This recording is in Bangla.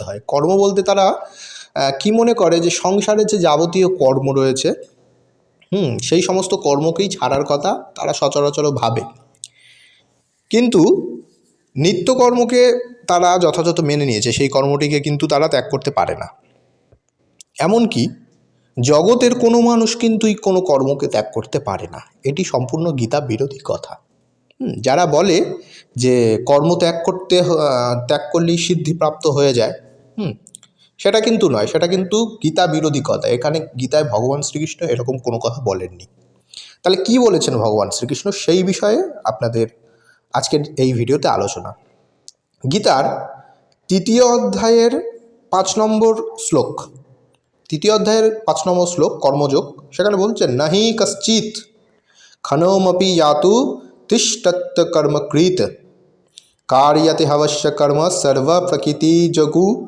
হয়। কর্ম বলতে তারা কি মনে করে যে সংসারে যে যাবতীয় কর্ম রয়েছে, হুম, সেই সমস্ত কর্মকেই ছাড়ার কথা তারা সচরাচর ভাবে। কিন্তু নিত্যকর্মকে তারা যথাযথ মেনে নিয়েছে, সেই কর্মটিকে কিন্তু তারা ত্যাগ করতে পারে না। এমনকি জগতের কোনো মানুষ কিন্তু এই কোনো কর্মকে ত্যাগ করতে পারে না। এটি সম্পূর্ণ গীতা বিরোধী কথা। যারা বলে যে কর্ম ত্যাগ করতে ত্যাগ করলেই সিদ্ধিপ্রাপ্ত হয়ে যায় হুম। সেটা কিন্তু নয়, সেটা কিন্তু গীতা বিরোধী কথা। এখানে গীতায় ভগবান শ্রীকৃষ্ণ এরকম কোনো কথা বলেননি। তাহলে কি বলেছেন ভগবান শ্রীকৃষ্ণ সেই বিষয়ে আপনাদের আজকের এই ভিডিওতে আলোচনা? গীতার তৃতীয় অধ্যায়ের পাঁচ নম্বর শ্লোক। তৃতীয় অধ্যায়ের পাঁচ নম্বর শ্লোক, কর্মযোগ, সেখানে বলছেন, নাহি কশ্চিৎ খনমপি ইয়াতু তিষ্ঠত্ত কর্মকৃত কার্যতে হবশ্য কর্ম সর্ব প্রকৃতি যোগু